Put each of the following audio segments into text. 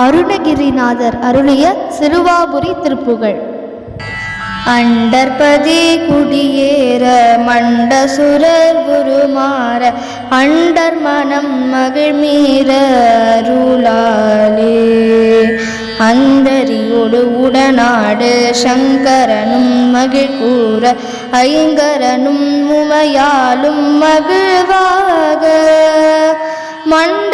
அருணகிரிநாதர் அருளிய சிறுவாபுரி திருப்புகழ் அண்டர்பதி குடியேற மண்டசுரர் குருமார குருமாற அண்டர் மனம் மகிழ்மீர அருளாலே. அந்தரியோடு உடனாடு சங்கரனும் மகிழ் கூற ஐங்கரனும் உமையாலும் மகிழ்வாக. மண்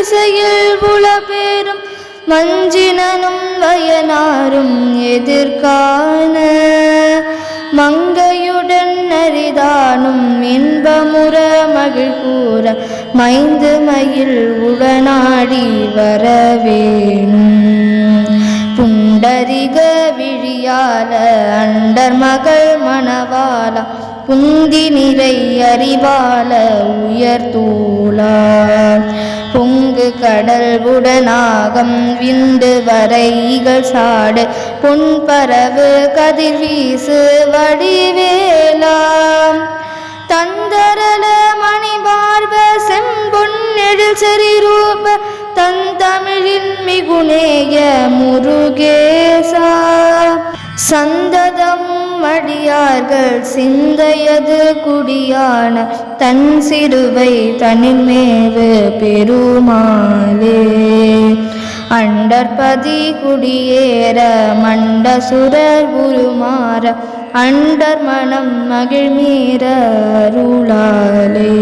திசையில் புலபேரும் மஞ்சினனும் வயனாரும் எதிர்காண. மங்கையுடன் அரிதானும் இன்பமுற மகிழ் கூற மைந்து மயில் உடனாடி வரவேணும். புண்டரிக விழியால அண்டர் மகள் மணவாலா புந்தி நிறை அறிவால உயர்தூளா கடல் உடனாகம் விண்டு வரைகள் சாடு. பொன்பரவு கதிர் வீசு வடிவேலாம். தந்தரல மணிபார்வ செம்பொன்னெழில் செறிரூப தன் தமிழின் மிகுநேய முருகேசா. சந்ததம் அடியார்கள் சிந்தையது குடியான தன் சிறுவை தனிமேவு பெருமாளே. அண்டர்பதி குடியேற மண்டசுரர் உருமாற அண்டர் மனம் மகிழ்மீர அருளாலே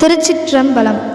திருச்சிற்றம்பலம்.